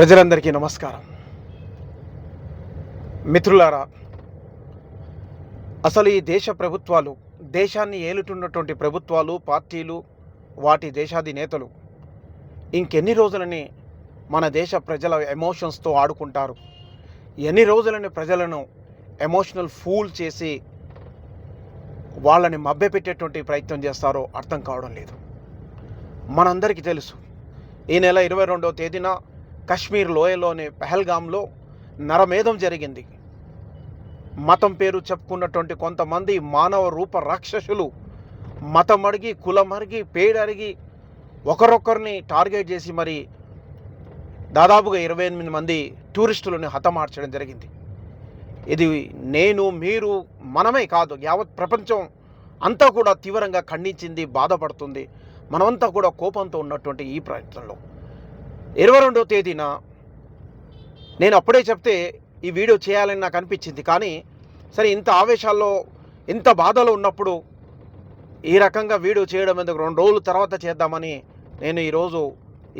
ప్రజలందరికీ నమస్కారం. మిత్రులారా అసలు ఈ దేశ ప్రభుత్వాలు దేశాన్ని ఏలుతున్నటువంటి ప్రభుత్వాలు పార్టీలు వాటి దేశాధినేతలు ఇంకెన్ని రోజులని మన దేశ ప్రజల ఎమోషన్స్తో ఆడుకుంటారు? ఎన్ని రోజులని ప్రజలను ఎమోషనల్ ఫూల్ చేసి వాళ్ళని మభ్యపెట్టేటువంటి ప్రయత్నం చేస్తారో అర్థం కావడం లేదు. మనందరికీ తెలుసు ఈ నెల ఇరవై రెండవ తేదీన కశ్మీర్ లోయలోని పెహల్గాంలో నరమేధం జరిగింది. మతం పేరు చెప్పుకున్నటువంటి కొంతమంది మానవ రూప రాక్షసులు మతం అడిగి కులం అడిగి పేడరిగి ఒకరొకరిని టార్గెట్ చేసి మరి దాదాపుగా ఇరవై ఎనిమిది మంది టూరిస్టులను హతమార్చడం జరిగింది. ఇది నేను మీరు మనమే కాదు యావత్ ప్రపంచం అంతా కూడా తీవ్రంగా ఖండించింది బాధపడుతుంది. మనమంతా కూడా కోపంతో ఉన్నటువంటి ఈ ప్రయత్నంలో. ఇరవై రెండవ తేదీన నేను అప్పుడే చెప్తే ఈ వీడియో చేయాలని నాకు అనిపించింది. కానీ సరే ఇంత ఆవేశాల్లో ఇంత బాధలో ఉన్నప్పుడు ఈ రకంగా వీడియో చేయడం ఎందుకు? రెండు రోజుల తర్వాత చేద్దామని నేను ఈరోజు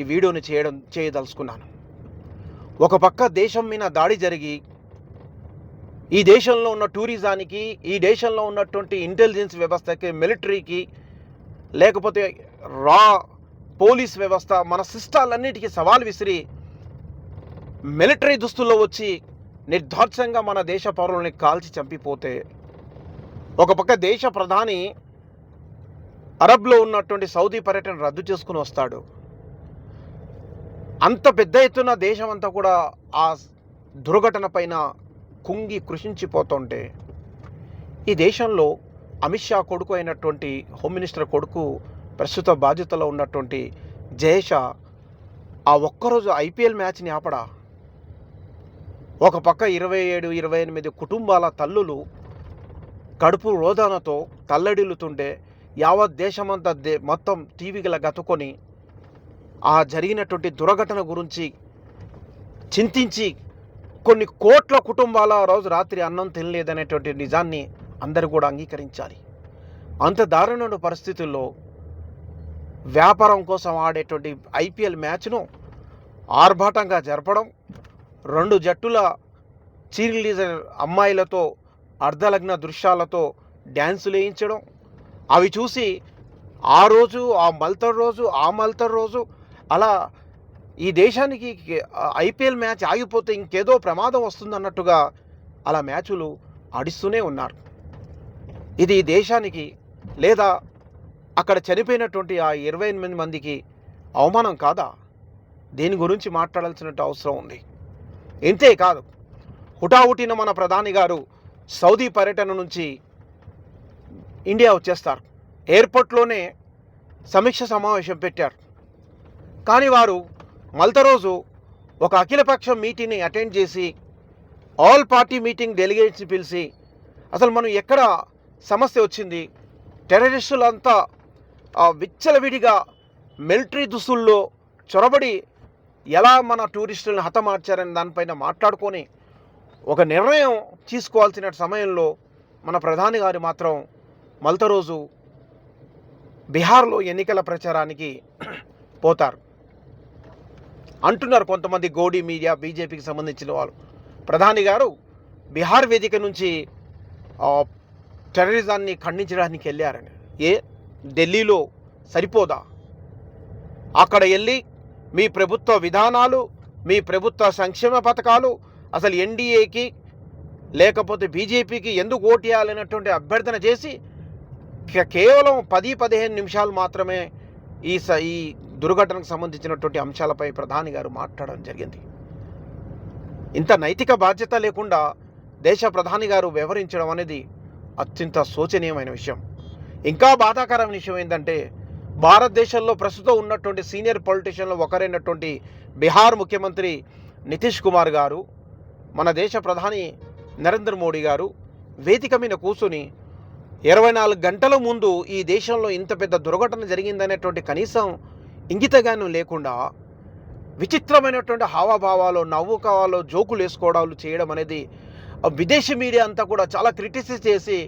ఈ వీడియోని చేయడం చేయదలుచుకున్నాను. ఒక పక్క దేశం మీద దాడి జరిగి ఈ దేశంలో ఉన్న టూరిజానికి ఈ దేశంలో ఉన్నటువంటి ఇంటెలిజెన్స్ వ్యవస్థకి మిలిటరీకి లేకపోతే రా పోలీస్ వ్యవస్థ మన సిస్టాలన్నిటికీ సవాల్ విసిరి మిలిటరీ దుస్తుల్లో వచ్చి నిర్దాక్షంగా మన దేశ పౌరులని కాల్చి చంపిపోతే ఒక పక్క దేశ ప్రధాని అరబ్లో ఉన్నటువంటి సౌదీ పర్యటన రద్దు చేసుకుని వస్తాడు. అంత పెద్ద ఎత్తున దేశం అంతా కూడా ఆ దుర్ఘటన పైన కుంగి కృషించిపోతుంటే ఈ దేశంలో అమిత్ షా కొడుకు అయినటువంటి హోమ్ మినిస్టర్ కొడుకు ప్రస్తుత బాధ్యతలో ఉన్నటువంటి జయషా ఆ ఒక్కరోజు ఐపీఎల్ మ్యాచ్ని ఆపడా. ఒక పక్క ఇరవై ఏడు ఇరవై ఎనిమిది కుటుంబాల తల్లులు కడుపు రోదనతో తల్లడిల్లుతుంటే యావత్ దేశమంతా దే మొత్తం టీవీగల గతుకొని ఆ జరిగినటువంటి దుర్ఘటన గురించి చింతించి కొన్ని కోట్ల కుటుంబాల ఆ రోజు రాత్రి అన్నం తినలేదనేటువంటి నిజాన్ని అందరూ కూడా అంగీకరించాలి. అంత దారుణ పరిస్థితుల్లో వ్యాపారం కోసం ఆడేటువంటి ఐపీఎల్ మ్యాచ్ను ఆర్భాటంగా జరపడం రెండు జట్టుల చీర్ లీజర్ అమ్మాయిలతో అర్ధలగ్న దృశ్యాలతో డ్యాన్సులు వేయించడం అవి చూసి ఆ రోజు ఆ మల్తర్ రోజు ఆ మల్తర్ రోజు అలా ఈ దేశానికి ఐపీఎల్ మ్యాచ్ ఆగిపోతే ఇంకేదో ప్రమాదం వస్తుందన్నట్టుగా అలా మ్యాచులు ఆడిస్తూనే ఉన్నారు. ఇది దేశానికి లేదా అక్కడ చనిపోయినటువంటి ఆ ఇరవై ఎనిమిది మందికి అవమానం కాదా? దీని గురించి మాట్లాడాల్సినట్టు అవసరం ఉంది. ఇంతే కాదు హుటాహుటిన మన ప్రధాని గారు సౌదీ పర్యటన నుంచి ఇండియా వచ్చేస్తారు. ఎయిర్పోర్ట్లోనే సమీక్ష సమావేశం పెట్టారు. కానీ వారు మల్త రోజు ఒక అఖిలపక్షం మీటింగ్ని అటెండ్ చేసి ఆల్ పార్టీ మీటింగ్ డెలిగేట్స్ని పిలిచి అసలు మనం ఎక్కడ సమస్య వచ్చింది? టెర్రరిస్టులంతా విచ్చలవిడిగా మిలిటరీ దుస్తుల్లో చొరబడి ఎలా మన టూరిస్టులను హతమార్చారని దానిపైన మాట్లాడుకొని ఒక నిర్ణయం తీసుకోవాల్సిన సమయంలో మన ప్రధాని గారు మాత్రం మొదట రోజు బీహార్లో ఎన్నికల ప్రచారానికి పోతారు. అంటున్నారు కొంతమంది గోడీ మీడియా బీజేపీకి సంబంధించిన వాళ్ళు. ప్రధాని గారు బీహార్ వేదిక నుంచి టెర్రరిజాన్ని ఖండించడానికి వెళ్ళారని. ఏ? ఢిల్లీలో సరిపోదా? అక్కడ వెళ్ళి మీ ప్రభుత్వ విధానాలు మీ ప్రభుత్వ సంక్షేమ పథకాలు అసలు ఎన్డీఏకి లేకపోతే బీజేపీకి ఎందుకు ఓటేయాలనేటువంటి అభ్యర్థన చేసి కేవలం పది పదిహేను నిమిషాలు మాత్రమే ఈ స ఈ దుర్ఘటనకు సంబంధించినటువంటి అంశాలపై ప్రధాని గారు మాట్లాడడం జరిగింది. ఇంత నైతిక బాధ్యత లేకుండా దేశ ప్రధాని గారు వ్యవహరించడం అనేది అత్యంత శోచనీయమైన విషయం. ఇంకా బాధాకరమైన విషయం ఏంటంటే భారతదేశంలో ప్రస్తుతం ఉన్నటువంటి సీనియర్ పొలిటీషియన్లో ఒకరైనటువంటి బీహార్ ముఖ్యమంత్రి నితీష్ కుమార్ గారు మన దేశ ప్రధాని నరేంద్ర మోడీ గారు వేదిక మీద కూర్చుని ఇరవై నాలుగు గంటల ముందు ఈ దేశంలో ఇంత పెద్ద దుర్ఘటన జరిగిందనేటువంటి కనీసం ఇంగితగానం లేకుండా విచిత్రమైనటువంటి హావభావాలు నవ్వుకావాలు జోకులు వేసుకోవడాలు చేయడం అనేది విదేశీ మీడియా అంతా కూడా చాలా క్రిటిసైజ్ చేసి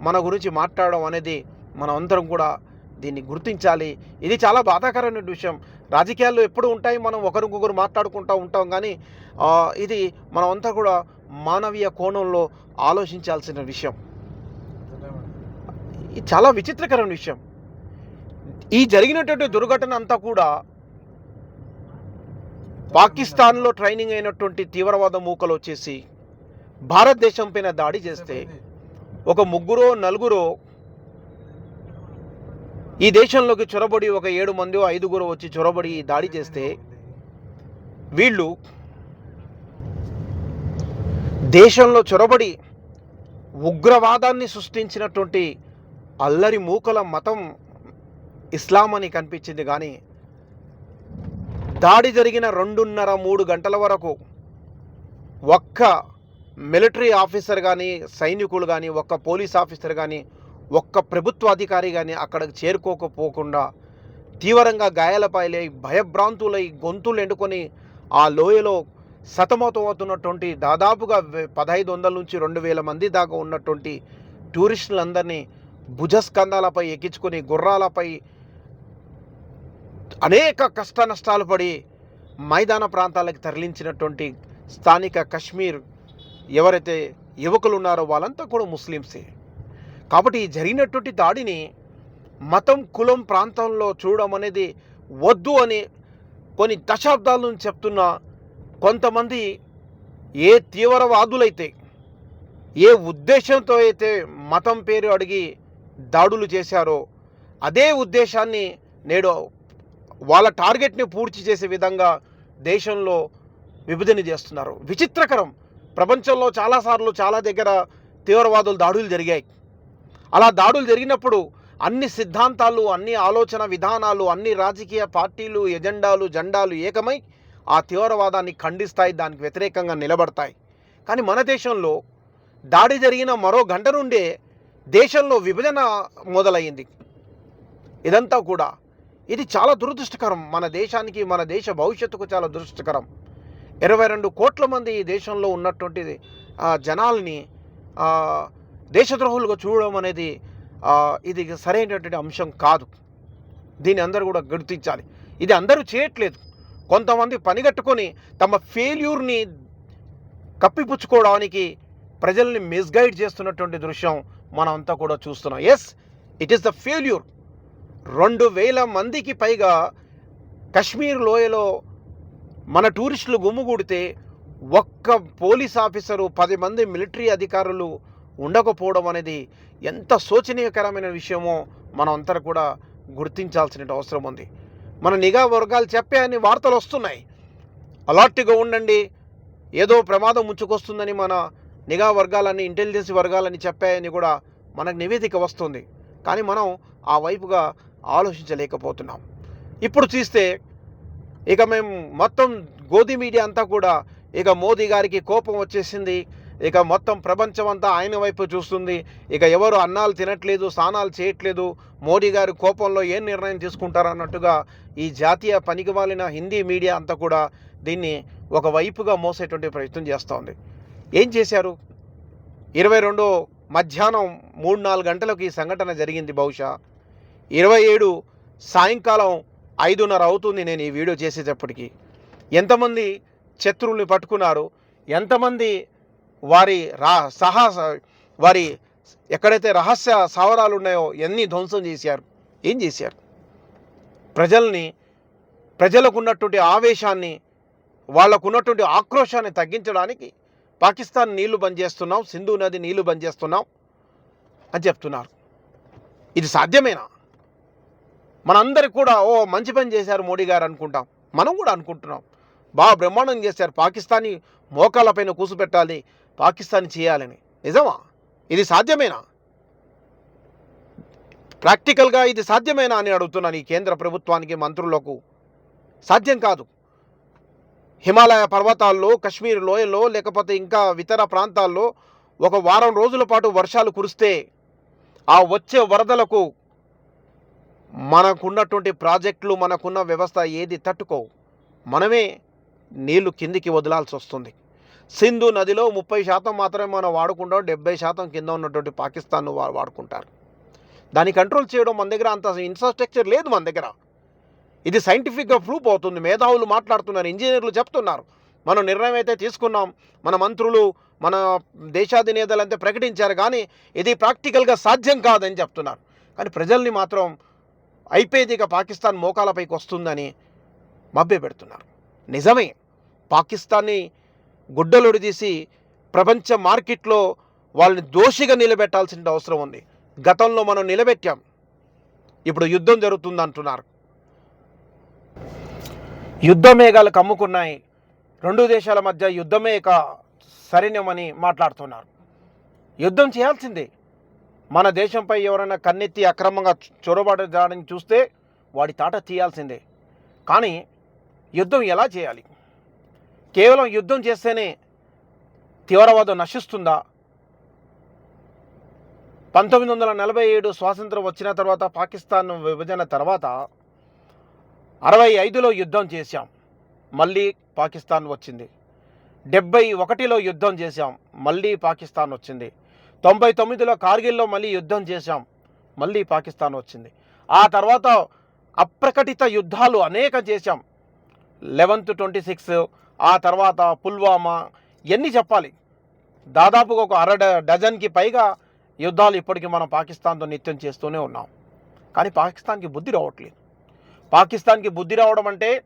మన గురించి మాట్లాడడం అనేది మనం అందరం కూడా దీన్ని గుర్తించాలి. ఇది చాలా బాధాకరమైన విషయం. రాజకీయాల్లో ఎప్పుడు ఉంటాయి మనం ఒకరికొకరు మాట్లాడుకుంటూ ఉంటాం కానీ ఇది మనమంతా కూడా మానవీయ కోణంలో ఆలోచించాల్సిన విషయం. ఇది చాలా విచిత్రకరమైన విషయం. ఈ జరిగినటువంటి దుర్ఘటన అంతా కూడా పాకిస్తాన్లో ట్రైనింగ్ అయినటువంటి తీవ్రవాద మూకలు వచ్చేసి భారతదేశం పైన దాడి చేస్తే ఒక ముగ్గురో నలుగురో ఈ దేశంలోకి చొరబడి ఒక ఏడు మంది ఐదుగురు వచ్చి చొరబడి దాడి చేస్తే వీళ్ళు దేశంలో చొరబడి ఉగ్రవాదాన్ని సృష్టించినటువంటి అల్లరి మూకల మతం ఇస్లాం అని కనిపించింది. కానీ దాడి జరిగిన రెండున్నర మూడు గంటల వరకు ఒక్క మిలిటరీ ఆఫీసర్ కానీ సైనికులు కానీ ఒక్క పోలీస్ ఆఫీసర్ కానీ ఒక్క ప్రభుత్వ అధికారి కానీ అక్కడికి చేరుకోకపోకుండా తీవ్రంగా గాయాలపాయలై భయభ్రాంతులై గొంతులు ఎండుకొని ఆ లోయలో సతమతం అవుతున్నటువంటి దాదాపుగా పదహైదు వందల నుంచి రెండు వేల మంది దాకా ఉన్నటువంటి టూరిస్టులందరినీ భుజస్కంధాలపై ఎక్కించుకొని గుర్రాలపై అనేక కష్ట నష్టాలు పడి మైదాన ప్రాంతాలకు తరలించినటువంటి స్థానిక కశ్మీర్ ఎవరైతే యువకులు ఉన్నారో వాళ్ళంతా కూడా ముస్లిమ్సే. కాబట్టి ఈ జరిగినటువంటి దాడిని మతం కులం ప్రాంతంలో చూడడం అనేది వద్దు అని కొన్ని దశాబ్దాల నుంచి చెప్తున్న కొంతమంది ఏ తీవ్రవాదులైతే ఏ ఉద్దేశంతో అయితే మతం పేరు అడిగి దాడులు చేశారో అదే ఉద్దేశాన్ని నేడు వాళ్ళ టార్గెట్ని పూర్తి చేసే విధంగా దేశంలో విభజన చేస్తున్నారు. విచిత్రకరం. ప్రపంచంలో చాలాసార్లు చాలా దగ్గర తీవ్రవాదులు దాడులు జరిగాయి. అలా దాడులు జరిగినప్పుడు అన్ని సిద్ధాంతాలు అన్ని ఆలోచన విధానాలు అన్ని రాజకీయ పార్టీలు ఎజెండాలు జెండాలు ఏకమై ఆ తీవ్రవాదాన్ని ఖండిస్తాయి దానికి వ్యతిరేకంగా నిలబడతాయి. కానీ మన దేశంలో దాడి జరిగిన మరో గంట నుండే దేశంలో విభజన మొదలయ్యింది. ఇదంతా కూడా ఇది చాలా దురదృష్టకరం. మన దేశానికి మన దేశ భవిష్యత్తుకు చాలా దురదృష్టకరం. ఇరవై రెండు కోట్ల మంది ఈ దేశంలో ఉన్నటువంటి జనాల్ని దేశద్రోహులుగా చూడడం అనేది ఇది సరైనటువంటి అంశం కాదు. దీన్ని అందరూ కూడా గుర్తించాలి. ఇది అందరూ చేయట్లేదు. కొంతమంది పనిగట్టుకొని తమ ఫెయిల్యూర్ని కప్పిపుచ్చుకోవడానికి ప్రజల్ని మిస్గైడ్ చేస్తున్నటువంటి దృశ్యం మనం అంతా కూడా చూస్తున్నాం. Yes it is the failure రెండు వేల మందికి పైగా కశ్మీర్ లోయలో మన టూరిస్టులు గుమ్ముగూడితే ఒక్క పోలీస్ ఆఫీసరు పది మంది మిలిటరీ అధికారులు ఉండకపోవడం అనేది ఎంత శోచనీయకరమైన విషయమో మనం అంతా కూడా గుర్తించాల్సిన అవసరం ఉంది. మన నిఘా వర్గాలు చెప్పాయని వార్తలు వస్తున్నాయి. అలర్ట్గా ఉండండి. ఏదో ప్రమాదం ముంచుకొస్తుందని మన నిఘా వర్గాలని ఇంటెలిజెన్స్ వర్గాలని చెప్పాయని కూడా మనకు నివేదిక వస్తుంది. కానీ మనం ఆ వైపుగా ఆలోచించలేకపోతున్నాం. ఇప్పుడు చూస్తే ఇక మేము మొత్తం గోధి మీడియా అంతా కూడా ఇక మోదీ గారికి కోపం వచ్చేసింది. ఇక మొత్తం ప్రపంచం అంతా ఆయన వైపు చూస్తుంది. ఇక ఎవరు అన్నాలు తినట్లేదు స్నానాలు చేయట్లేదు మోడీ గారి కోపంలో ఏం నిర్ణయం తీసుకుంటారు అన్నట్టుగా ఈ జాతీయ పనికిమాలిన హిందీ మీడియా అంతా కూడా దీన్ని ఒక వైపుగా మోసేటువంటి ప్రయత్నం చేస్తోంది. ఏం చేశారు? ఇరవై రెండు మధ్యాహ్నం మూడు నాలుగు గంటలకు ఈ సంఘటన జరిగింది బహుశా. ఇరవై ఏడు సాయంకాలం ఐదున్నర అవుతుంది నేను ఈ వీడియో చేసేటప్పటికి. ఎంతమంది శత్రువుల్ని పట్టుకున్నారు? ఎంతమంది వారి రా సాహస వారి ఎక్కడైతే రహస్య సావరాలు ఉన్నాయో ఎన్ని ధ్వంసం చేశారు? ఏం చేశారు? ప్రజల్ని ప్రజలకు ఉన్నటువంటి ఆవేశాన్ని వాళ్ళకు ఉన్నటువంటి ఆక్రోశాన్ని తగ్గించడానికి పాకిస్తాన్ నీళ్ళు బంద్ చేస్తున్నాం సింధు నది నీళ్ళు బంద్ చేస్తున్నాం అని చెప్తున్నారు. ఇది సాధ్యమేనా? మనందరికి కూడా ఓ మంచి పని చేశారు మోడీ గారు అనుకుంటాం. మనం కూడా అనుకుంటున్నాం. బాగా బ్రహ్మాండం చేశారు. పాకిస్తానీ మోకాళ్ళపైన కూసుపెట్టాలి పాకిస్తాన్ చేయాలని. నిజమా? ఇది సాధ్యమేనా? ప్రాక్టికల్గా ఇది సాధ్యమేనా అని అడుగుతున్నాను ఈ కేంద్ర ప్రభుత్వానికి మంత్రులకు? సాధ్యం కాదు. హిమాలయ పర్వతాల్లో కశ్మీర్ లోయలో లేకపోతే ఇంకా ఇతర ప్రాంతాల్లో ఒక వారం రోజుల పాటు వర్షాలు కురిస్తే ఆ వచ్చే వరదలకు మనకున్నటువంటి ప్రాజెక్టులు మనకున్న వ్యవస్థ ఏది తట్టుకోవు. మనమే నీళ్ళు కిందికి వదలాల్సి వస్తుంది. సింధు నదిలో ముప్పై శాతం మాత్రమే మనం వాడుకుంటాం డెబ్బై శాతం కింద ఉన్నటువంటి పాకిస్తాన్ను వా వాడుకుంటారు. దాన్ని కంట్రోల్ చేయడం మన దగ్గర అంత ఇన్ఫ్రాస్ట్రక్చర్ లేదు మన దగ్గర. ఇది సైంటిఫిక్గా ప్రూఫ్ అవుతుంది. మేధావులు మాట్లాడుతున్నారు ఇంజనీర్లు చెప్తున్నారు. మనం నిర్ణయం అయితే తీసుకున్నాం మన మంత్రులు మన దేశాధినేతలంతా ప్రకటించారు కానీ ఇది ప్రాక్టికల్గా సాధ్యం కాదని చెప్తున్నారు. కానీ ప్రజల్ని మాత్రం అయిపోయేదిగా పాకిస్తాన్ మోకాలపైకి వస్తుందని మభ్య పెడుతున్నారు నిజమే పాకిస్తాన్ని గుడ్డలుడి తీసి ప్రపంచ మార్కెట్లో వాళ్ళని దోషిగా నిలబెట్టాల్సిన అవసరం ఉంది. గతంలో మనం నిలబెట్టాం. ఇప్పుడు యుద్ధం జరుగుతుంది అంటున్నారు. యుద్ధ మేఘాలు కమ్ముకున్నాయి. రెండు దేశాల మధ్య యుద్ధమే ఇక సరైనమని మాట్లాడుతున్నారు. యుద్ధం చేయాల్సిందే. మన దేశంపై ఎవరైనా కన్నెత్తి అక్రమంగా చొరబడడానికి చూస్తే వాడి తాట తీయాల్సిందే. కానీ యుద్ధం ఎలా చేయాలి? కేవలం యుద్ధం చేస్తేనే తీవ్రవాదం నశిస్తుందా? పంతొమ్మిది వందల నలభై ఏడు స్వాతంత్రం వచ్చిన తర్వాత పాకిస్తాన్ విభజన తర్వాత అరవై ఐదులో యుద్ధం చేశాం. మళ్ళీ పాకిస్తాన్ వచ్చింది. డెబ్బై ఒకటిలో యుద్ధం చేశాం. మళ్ళీ పాకిస్తాన్ వచ్చింది. తొంభై తొమ్మిదిలో కార్గిల్లో మళ్ళీ యుద్ధం చేశాం. మళ్ళీ పాకిస్తాన్ వచ్చింది. ఆ తర్వాత అప్రకటిత యుద్ధాలు అనేక చేశాం. లెవెన్త్ ట్వంటీ సిక్స్ ఆ తర్వాత పుల్వామా ఎన్ని చెప్పాలి? దాదాపుగా ఒక అర డ- డజన్కి పైగా యుద్ధాలు ఇప్పటికీ మనం పాకిస్తాన్తో నిత్యం చేస్తూనే ఉన్నాం. కానీ పాకిస్తాన్కి బుద్ధి రావట్లేదు. పాకిస్తాన్కి బుద్ధి రావడం అంటే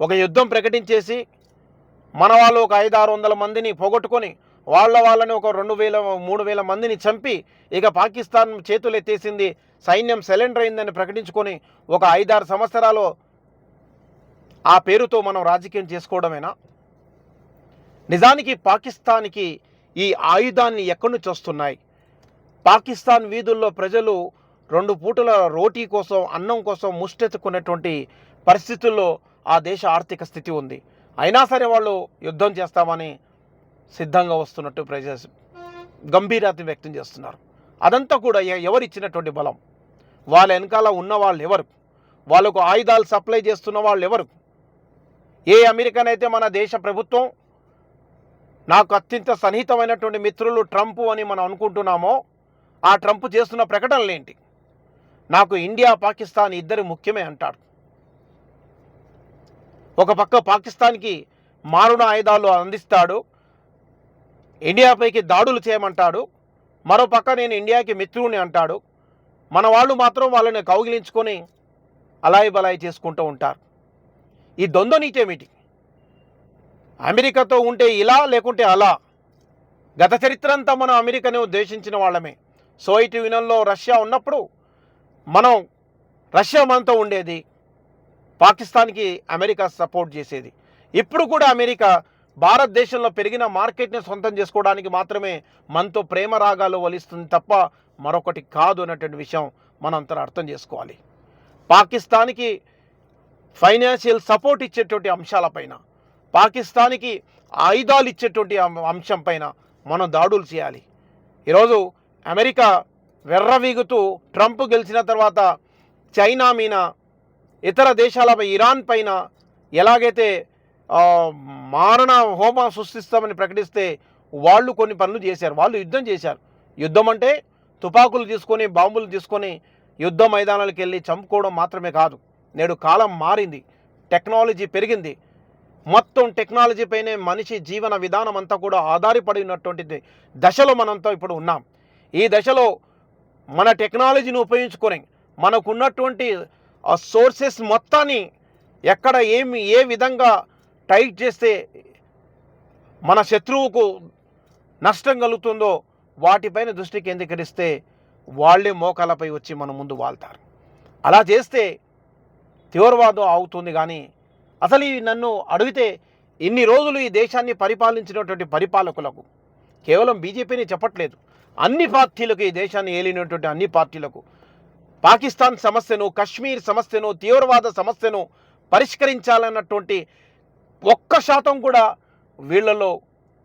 ఒక యుద్ధం ప్రకటించేసి మన వాళ్ళు ఒక ఐదు ఆరు వందల మందిని పోగొట్టుకొని వాళ్ళ వాళ్ళని ఒక రెండు వేల మూడు వేల మందిని చంపి ఇక పాకిస్తాన్ చేతులు ఎత్తేసింది సైన్యం సెలెండర్ అయిందని ప్రకటించుకొని ఒక ఐదారు సంవత్సరాలు ఆ పేరుతో మనం రాజకీయం చేసుకోవడమేనా? నిజానికి పాకిస్తాన్కి ఈ ఆయుధాన్ని ఎక్కడి నుంచి వస్తున్నాయి? పాకిస్తాన్ వీధుల్లో ప్రజలు రెండు పూటల రోటీ కోసం అన్నం కోసం ముష్టెత్తుకునేటువంటి పరిస్థితుల్లో ఆ దేశ ఆర్థిక స్థితి ఉంది. అయినా సరే వాళ్ళు యుద్ధం చేస్తామని సిద్ధంగా వస్తున్నట్టు ప్రజ గంభీరత వ్యక్తం చేస్తున్నారు. అదంతా కూడా ఎవరిచ్చినటువంటి బలం? వాళ్ళ వెనకాల ఉన్న వాళ్ళు ఎవరు వాళ్ళకు ఆయుధాలు సప్లై చేస్తున్న వాళ్ళు ఎవరు ఏ అమెరికన్ అయితే మన దేశ ప్రభుత్వం నాకు అత్యంత సన్నిహితమైనటువంటి మిత్రులు ట్రంప్ అని మనం అనుకుంటున్నామో ఆ ట్రంప్ చేస్తున్న ప్రకటనలు ఏంటి నాకు ఇండియా పాకిస్తాన్ ఇద్దరు ముఖ్యమే అంటాడు. ఒక పక్క పాకిస్తాన్కి మారుణ ఆయుధాలు అందిస్తాడు ఇండియాపైకి దాడులు చేయమంటాడు మరో పక్క నేను ఇండియాకి మిత్రుని అంటాడు. మన వాళ్ళు మాత్రం వాళ్ళని కౌగిలించుకొని అలాయి బలాయి చేసుకుంటూ ఉంటారు. ఈ ద్వంద్వ నీతేమిటి అమెరికాతో ఉంటే ఇలా లేకుంటే అలా. గత చరిత్ర అంతా మనం అమెరికాని ఉద్దేశించిన వాళ్ళమే. సోవియట్ యూనియన్లో రష్యా ఉన్నప్పుడు మనం రష్యా మనతో ఉండేది. పాకిస్తాన్కి అమెరికా సపోర్ట్ చేసేది. ఇప్పుడు కూడా అమెరికా భారతదేశంలో పెరిగిన మార్కెట్ని సొంతం చేసుకోవడానికి మాత్రమే మనతో ప్రేమ రాగాలు వలిస్తుంది తప్ప మరొకటి కాదు అన్నటువంటి విషయం మనంతా అర్థం చేసుకోవాలి. పాకిస్తాన్కి ఫైనాన్షియల్ సపోర్ట్ ఇచ్చేటువంటి అంశాలపైన పాకిస్తాన్కి ఆయుధాలు ఇచ్చేటువంటి అంశం పైన మనం దాడులు చేయాలి. ఈరోజు అమెరికా వెర్రవీగుతూ ట్రంప్ గెలిచిన తర్వాత చైనా మీద ఇతర దేశాలపై ఇరాన్ పైన ఎలాగైతే మారణ హోమం సృష్టిస్తామని ప్రకటిస్తే వాళ్ళు కొన్ని పనులు చేశారు. వాళ్ళు యుద్ధం చేశారు. యుద్ధం అంటే తుపాకులు తీసుకొని బాంబులు తీసుకొని యుద్ధ మైదానాలకు వెళ్ళి చంపుకోవడం మాత్రమే కాదు. నేడు కాలం మారింది. టెక్నాలజీ పెరిగింది. మొత్తం టెక్నాలజీ పైనే మనిషి జీవన విధానం అంతా కూడా ఆధారపడి ఉన్నటువంటి దశలో మనంతా ఇప్పుడు ఉన్నాం. ఈ దశలో మన టెక్నాలజీని ఉపయోగించుకొని మనకున్నటువంటి ఆ సోర్సెస్ మొత్తాన్ని ఎక్కడ ఏమి ఏ విధంగా టైట్ చేస్తే మన శత్రువుకు నష్టం కలుగుతుందో వాటిపైన దృష్టి కేంద్రీకరిస్తే వాళ్ళే మోకాలపై వచ్చి మన ముందు వాళ్తారు. అలా చేస్తే తీవ్రవాదం అవుతుంది కానీ అసలు ఈ నన్ను అడిగితే ఇన్ని రోజులు ఈ దేశాన్ని పరిపాలించినటువంటి పరిపాలకులకు కేవలం బీజేపీని చెప్పట్లేదు అన్ని పార్టీలకు ఈ దేశాన్ని ఏలినటువంటి అన్ని పార్టీలకు పాకిస్తాన్ సమస్యను కశ్మీర్ సమస్యను తీవ్రవాద సమస్యను పరిష్కరించాలన్నటువంటి ఒక్క శాతం కూడా వీళ్ళలో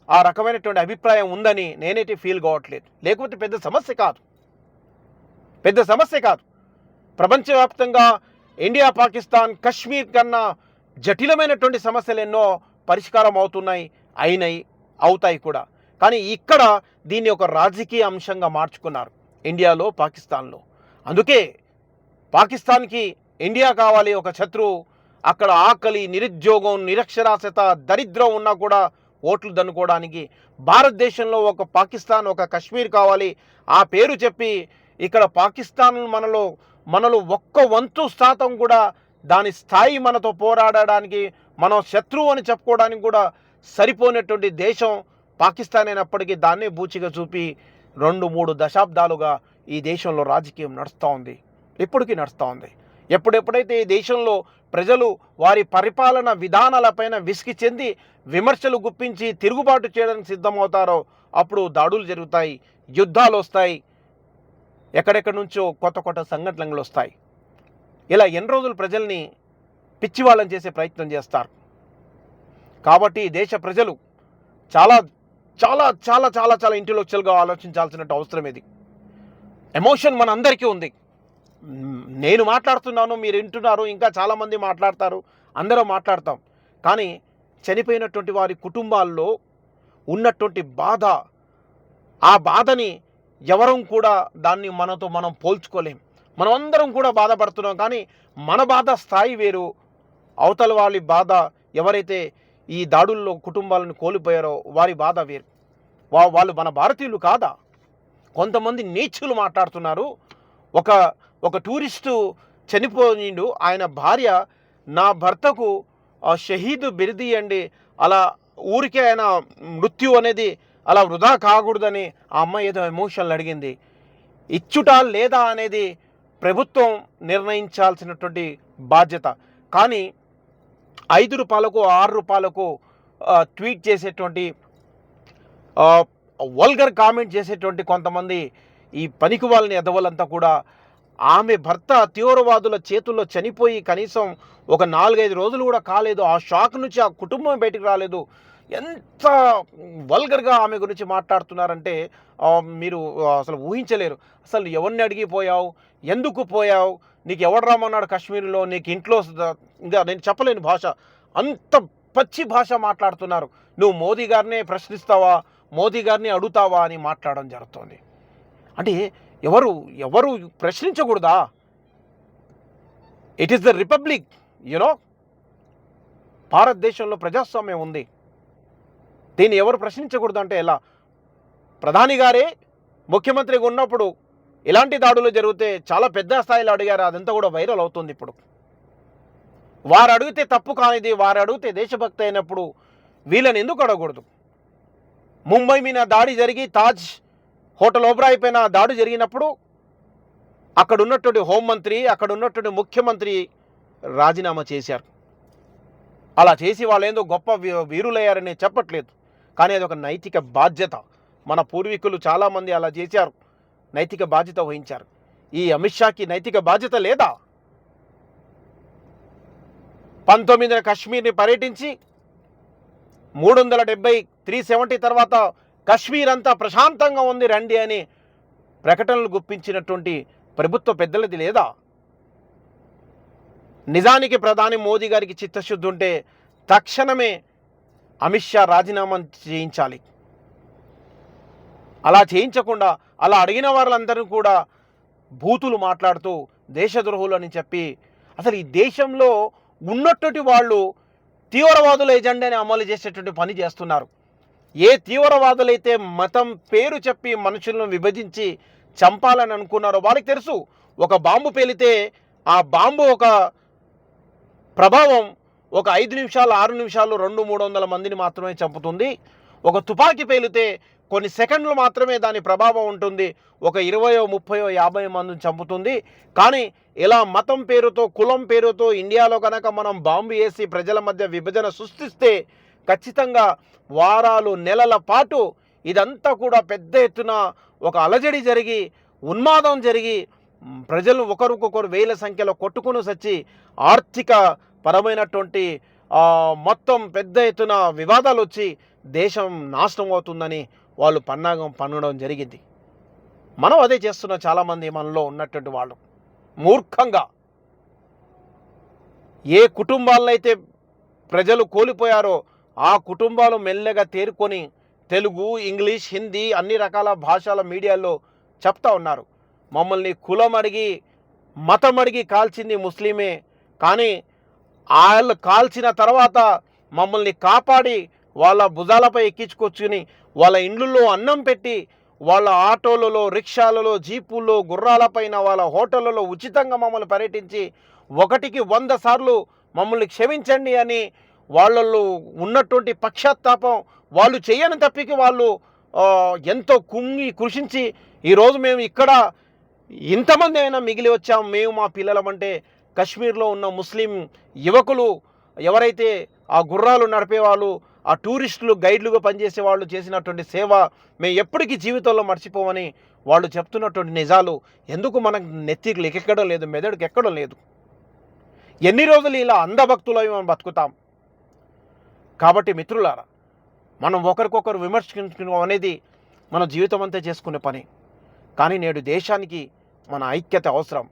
ఆ రకమైనటువంటి అభిప్రాయం ఉందని నేనైతే ఫీల్ కావట్లేదు. లేకపోతే పెద్ద సమస్య కాదు. పెద్ద సమస్య కాదు. ప్రపంచవ్యాప్తంగా ఇండియా పాకిస్తాన్ కశ్మీర్ కన్నా జటిలమైనటువంటి సమస్యలు ఎన్నో పరిష్కారం అవుతున్నాయి అయినాయి అవుతాయి కూడా. కానీ ఇక్కడ దీన్ని ఒక రాజకీయ అంశంగా మార్చుకున్నారు ఇండియాలో పాకిస్తాన్లో. అందుకే పాకిస్తాన్కి ఇండియా కావాలి ఒక శత్రువు అక్కడ ఆకలి నిరుద్యోగం నిరక్షరాస్యత దరిద్రం ఉన్నా కూడా ఓట్లు దన్నుకోవడానికి. భారతదేశంలో ఒక పాకిస్తాన్ ఒక కశ్మీర్ కావాలి. ఆ పేరు చెప్పి ఇక్కడ పాకిస్తాన్ మనలో మనలో ఒక్క వంతు శాతం కూడా దాని స్థాయి మనతో పోరాడడానికి మనం శత్రువు అని చెప్పుకోవడానికి కూడా సరిపోయినటువంటి దేశం పాకిస్తాన్ అయినప్పటికీ దాన్నే బూచిగా చూపి రెండు మూడు దశాబ్దాలుగా ఈ దేశంలో రాజకీయం నడుస్తూ ఉంది. ఇప్పటికీ నడుస్తూ ఉంది. ఎప్పుడెప్పుడైతే ఈ దేశంలో ప్రజలు వారి పరిపాలన విధానాలపైన విసిగి చెంది విమర్శలు గుప్పించి తిరుగుబాటు చేయడానికి సిద్ధమవుతారో అప్పుడు దాడులు జరుగుతాయి యుద్ధాలు వస్తాయి ఎక్కడెక్కడి నుంచో కొత్త కొత్త సంఘటనలు వస్తాయి. ఇలా ఎన్ని రోజులు ప్రజల్ని పిచ్చివాళ్ళని చేసే ప్రయత్నం చేస్తారు. కాబట్టి దేశ ప్రజలు చాలా చాలా చాలా చాలా చాలా ఇంటెలెక్చువల్గా ఆలోచించాల్సిన అవసరం ఇది. ఎమోషన్ మన అందరికీ ఉంది. నేను మాట్లాడుతున్నాను మీరు వింటున్నారు ఇంకా చాలామంది మాట్లాడతారు అందరం మాట్లాడతాం. కానీ చనిపోయినటువంటి వారి కుటుంబాల్లో ఉన్నటువంటి బాధ ఆ బాధని ఎవరం కూడా దాన్ని మనతో మనం పోల్చుకోలేం. మనం అందరం కూడా బాధపడుతున్నాం. కానీ మన బాధ స్థాయి వేరు. అవతల వాళ్ళ బాధ ఎవరైతే ఈ దాడుల్లో కుటుంబాలను కోల్పోయారో వారి బాధ వేరు. వా వాళ్ళు మన భారతీయులు కాదా? కొంతమంది నీచులు మాట్లాడుతున్నారు. ఒక ఒక టూరిస్టు చనిపోయిండు. ఆయన భార్య నా భర్తకు ఆ బిరిది అండి. అలా ఊరికే ఆయన మృత్యు అనేది అలా వృధా కాకూడదని ఆ అమ్మాయి ఏదో ఎమోషన్లు అడిగింది. ఇచ్చుట లేదా అనేది ప్రభుత్వం నిర్ణయించాల్సినటువంటి బాధ్యత. కానీ ఐదు రూపాయలకు ఆరు రూపాయలకు ట్వీట్ చేసేటువంటి వల్గర్ కామెంట్ చేసేటువంటి కొంతమంది ఈ పనికి వాళ్ళని ఎదవలంతా కూడా ఆమె భర్త తీవ్రవాదుల చేతుల్లో చనిపోయి కనీసం ఒక నాలుగైదు రోజులు కూడా కాలేదు. ఆ షాక్ నుంచి ఆ కుటుంబం బయటకు రాలేదు. ఎంత వల్గర్గా ఆమె గురించి మాట్లాడుతున్నారంటే మీరు అసలు ఊహించలేరు. అసలు ఎవరిని అడిగి పోయావు? ఎందుకు పోయావు? నీకు ఎవడు రమ్మన్నాడు కాశ్మీర్లో? నీకు ఇంట్లో ఇంకా నేను చెప్పలేని భాష. అంత పచ్చి భాష మాట్లాడుతున్నారు. నువ్వు మోదీ గారినే ప్రశ్నిస్తావా? మోదీ గారిని అడుగుతావా అని మాట్లాడడం జరుగుతోంది. అంటే ఎవరు ఎవరు ప్రశ్నించకూడదా? It is the republic you know భారతదేశంలో ప్రజాస్వామ్యం ఉంది. దీన్ని ఎవరు ప్రశ్నించకూడదు అంటే ఎలా? ప్రధాని గారే ముఖ్యమంత్రిగా ఉన్నప్పుడు ఇలాంటి దాడులు జరిగితే చాలా పెద్ద స్థాయిలో అడిగారు. అదంతా కూడా వైరల్ అవుతుంది ఇప్పుడు. వారు అడిగితే తప్పు కానిది వారు అడిగితే దేశభక్తి అయినప్పుడు వీళ్ళని ఎందుకు అడగకూడదు? ముంబై మీద దాడి జరిగి తాజ్ హోటల్ ఓబ్రాయ్ పైన దాడి జరిగినప్పుడు అక్కడ ఉన్నటువంటి హోంమంత్రి అక్కడ ఉన్నటువంటి ముఖ్యమంత్రి రాజీనామా చేశారు. అలా చేసి వాళ్ళు ఏందో గొప్ప వీ- వీరులయ్యారని చెప్పట్లేదు. కానీ అది ఒక నైతిక బాధ్యత. మన పూర్వీకులు చాలామంది అలా చేశారు. నైతిక బాధ్యత వహించారు. ఈ అమిత్ షాకి నైతిక బాధ్యత లేదా? పంతొమ్మిదిన కశ్మీర్ని పర్యటించి మూడు వందల డెబ్బై త్రీ సెవెంటీ తర్వాత కశ్మీర్ అంతా ప్రశాంతంగా ఉంది రండి అని ప్రకటనలు గుప్పించినటువంటి ప్రభుత్వ పెద్దలది లేదా? నిజానికి ప్రధాని మోదీ గారికి చిత్తశుద్ధి ఉంటే తక్షణమే అమిత్ షా రాజీనామా చేయించాలి. అలా చేయించకుండా అలా అడిగిన వాళ్ళందరూ కూడా బూతులు మాట్లాడుతూ దేశద్రోహులు అని చెప్పి అసలు ఈ దేశంలో ఉన్నటువంటి వాళ్ళు తీవ్రవాదుల ఎజెండాని అమలు చేసేటువంటి పని చేస్తున్నారు. ఏ తీవ్రవాదులైతే మతం పేరు చెప్పి మనుషులను విభజించి చంపాలని అనుకున్నారో వాళ్ళకి తెలుసు ఒక బాంబు పేలితే ఆ బాంబు ఒక ప్రభావం ఒక ఐదు నిమిషాలు ఆరు నిమిషాలు రెండు మూడు వందల మందిని మాత్రమే చంపుతుంది. ఒక తుపాకీ పేలితే కొన్ని సెకండ్లు మాత్రమే దాని ప్రభావం ఉంటుంది. ఒక ఇరవయో ముప్పయో యాభై మందిని చంపుతుంది. కానీ ఇలా మతం పేరుతో కులం పేరుతో ఇండియాలో కనుక మనం బాంబు వేసి ప్రజల మధ్య విభజన సృష్టిస్తే ఖచ్చితంగా వారాలు నెలల పాటు ఇదంతా కూడా పెద్ద ఎత్తున ఒక అలజడి జరిగి ఉన్మాదం జరిగి ప్రజలు ఒకరికొకరు వేల సంఖ్యలో కొట్టుకుని సచ్చి ఆర్థిక పరమైనటువంటి మొత్తం పెద్ద ఎత్తున వివాదాలు వచ్చి దేశం నాశనం అవుతుందని వాళ్ళు పన్నాగం పన్నడం జరిగింది. మనం అదే చేస్తున్న చాలామంది మనలో ఉన్నటువంటి వాళ్ళు. మూర్ఖంగా. ఏ కుటుంబాలనైతే అయితే ప్రజలు కోల్పోయారో ఆ కుటుంబాలు మెల్లగా తేరుకొని తెలుగు ఇంగ్లీష్ హిందీ అన్ని రకాల భాషల మీడియాల్లో చెప్తా ఉన్నారు. మమ్మల్ని కులం అడిగి మతం అడిగి కాల్చింది ముస్లిమే. కానీ వాళ్ళు కాల్చిన తర్వాత మమ్మల్ని కాపాడి వాళ్ళ భుజాలపై ఎక్కించుకొచ్చుని వాళ్ళ ఇండ్లలో అన్నం పెట్టి వాళ్ళ ఆటోలలో రిక్షాలలో జీపుల్లో గుర్రాలపైన వాళ్ళ హోటళ్ళలో ఉచితంగా మమ్మల్ని పర్యటించి ఒకటికి వంద సార్లు మమ్మల్ని క్షమించండి అని వాళ్ళల్లో ఉన్నటువంటి పక్షాత్తాపం వాళ్ళు చేయని తప్పికి వాళ్ళు ఎంతో కుంగి కృషించి ఈరోజు మేము ఇక్కడ ఇంతమంది అయినా మిగిలి వచ్చాం. మేము మా పిల్లలమంటే కశ్మీర్లో ఉన్న ముస్లిం యువకులు ఎవరైతే ఆ గుర్రాలు నడిపేవాళ్ళు ఆ టూరిస్టులు గైడ్లుగా పనిచేసే వాళ్ళు చేసినటువంటి సేవ మేము ఎప్పటికీ జీవితంలో మర్చిపోమని వాళ్ళు చెప్తున్నటువంటి నిజాలు ఎందుకు మనకు నెత్తికి ఎక్కడం లేదు మెదడుకి ఎక్కడం లేదు. ఎన్ని రోజులు ఇలా అంధభక్తులై మనం బతుకుతాం? కాబట్టి మిత్రులారా మనం ఒకరికొకరు విమర్శించుకోవడం అనేది మన జీవితం అంతా చేసుకునే పని. కానీ నేడు దేశానికి మన ఐక్యత అవసరం.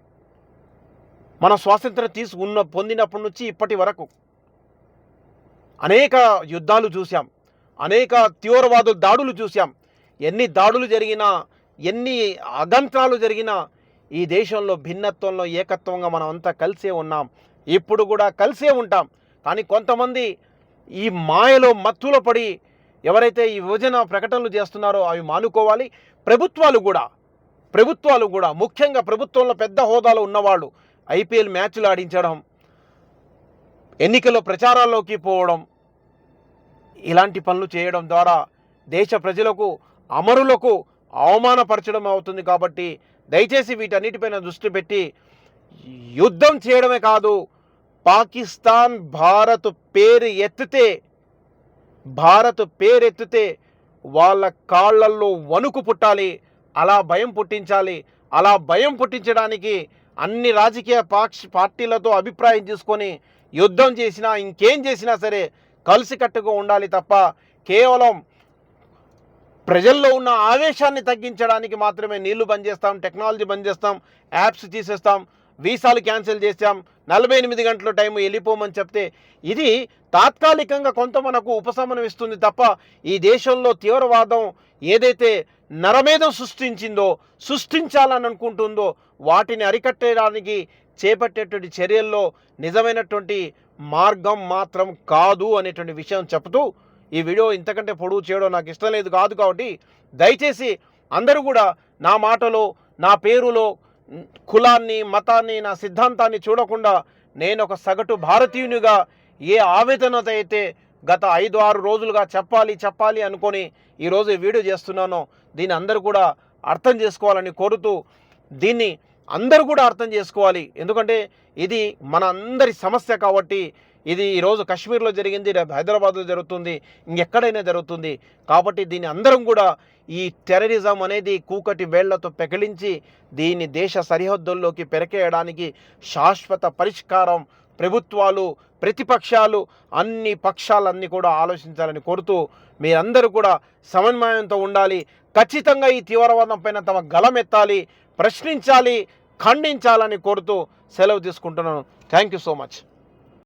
మన స్వాతంత్రం తీసుకున్న పొందినప్పటి నుంచి ఇప్పటి వరకు అనేక యుద్ధాలు చూసాం అనేక తీవ్రవాదుల దాడులు చూసాం ఎన్ని దాడులు జరిగినా ఎన్ని అగంత్రాలు జరిగినా ఈ దేశంలో భిన్నత్వంలో ఏకత్వంగా మనం అంతా కలిసే ఉన్నాం. ఇప్పుడు కూడా కలిసే ఉంటాం. కానీ కొంతమంది ఈ మాయలో మత్తులో పడి ఎవరైతే ఈ విభజన ప్రకటనలు చేస్తున్నారో అవి మానుకోవాలి. ప్రభుత్వాలు కూడా ప్రభుత్వాలు కూడా ముఖ్యంగా ప్రభుత్వంలో పెద్ద హోదాలో ఉన్నవాళ్ళు ఐపీఎల్ మ్యాచ్లు ఆడించడం ఎన్నికల్లో ప్రచారాల్లోకి పోవడం ఇలాంటి పనులు చేయడం ద్వారా దేశ ప్రజలకు అమరులకు అవమానపరచడం అవుతుంది కాబట్టి దయచేసి వీటన్నిటిపైన దృష్టి పెట్టి యుద్ధం చేయడమే కాదు పాకిస్తాన్ భారత్ పేరు ఎత్తితే భారత్ పేరెత్తితే వాళ్ళ కాళ్ళల్లో వణుకు పుట్టాలి అలా భయం పుట్టించాలి అలా భయం పుట్టించడానికి అన్ని రాజకీయ పాక్ష పార్టీలతో అభిప్రాయం తీసుకొని యుద్ధం చేసినా ఇంకేం చేసినా సరే కలిసికట్టుగా ఉండాలి తప్ప కేవలం ప్రజల్లో ఉన్న ఆవేశాన్ని తగ్గించడానికి మాత్రమే నీళ్ళు బంద్ చేస్తాం టెక్నాలజీ బంద్ చేస్తాం యాప్స్ తీసేస్తాం వీసాలు క్యాన్సిల్ చేస్తాం నలభై ఎనిమిది గంటల టైం వెళ్ళిపోమని చెప్తే ఇది తాత్కాలికంగా కొంత మనకు ఉపశమనం ఇస్తుంది తప్ప ఈ దేశంలో తీవ్రవాదం ఏదైతే నరమేధం సృష్టించిందో సృష్టించాలని అనుకుంటుందో వాటిని అరికట్టడానికి చేపట్టేటువంటి చర్యల్లో నిజమైనటువంటి మార్గం మాత్రం కాదు అనేటువంటి విషయం చెబుతూ ఈ వీడియో ఇంతకంటే పొడవు చేయడం నాకు ఇష్టం లేదు కాదు కాబట్టి దయచేసి అందరూ కూడా నా మాటలో నా పేరులో కులాన్ని మతాన్ని నా సిద్ధాంతాన్ని చూడకుండా నేను ఒక సగటు భారతీయునిగా ఏ ఆవేదనత అయితే గత ఐదు ఆరు రోజులుగా చెప్పాలి చెప్పాలి అనుకొని ఈరోజు వీడియో చేస్తున్నాను. దీన్ని అందరూ కూడా అర్థం చేసుకోవాలని కోరుతూ దీన్ని అందరూ కూడా అర్థం చేసుకోవాలి. ఎందుకంటే ఇది మన అందరి సమస్య కాబట్టి ఇది ఈరోజు కాశ్మీర్లో జరిగింది రేపు హైదరాబాద్లో జరుగుతుంది ఇంకెక్కడైనా జరుగుతుంది. కాబట్టి దీన్ని అందరం కూడా ఈ టెర్రరిజం అనేది కూకటి వేళ్ళతో పెకిలించి దీన్ని దేశ సరిహద్దుల్లోకి పెరకేయడానికి శాశ్వత పరిష్కారం ప్రభుత్వాలు ప్రతిపక్షాలు అన్ని పక్షాలన్నీ కూడా ఆలోచించాలని కోరుతూ మీరందరూ కూడా సమన్వయంతో ఉండాలి. ఖచ్చితంగా ఈ తీవ్రవాదం పైన తమ గలమెత్తాలి ప్రశ్నించాలి ఖండించాలని కోరుతూ సెలవు తీసుకుంటున్నాను. Thank you so much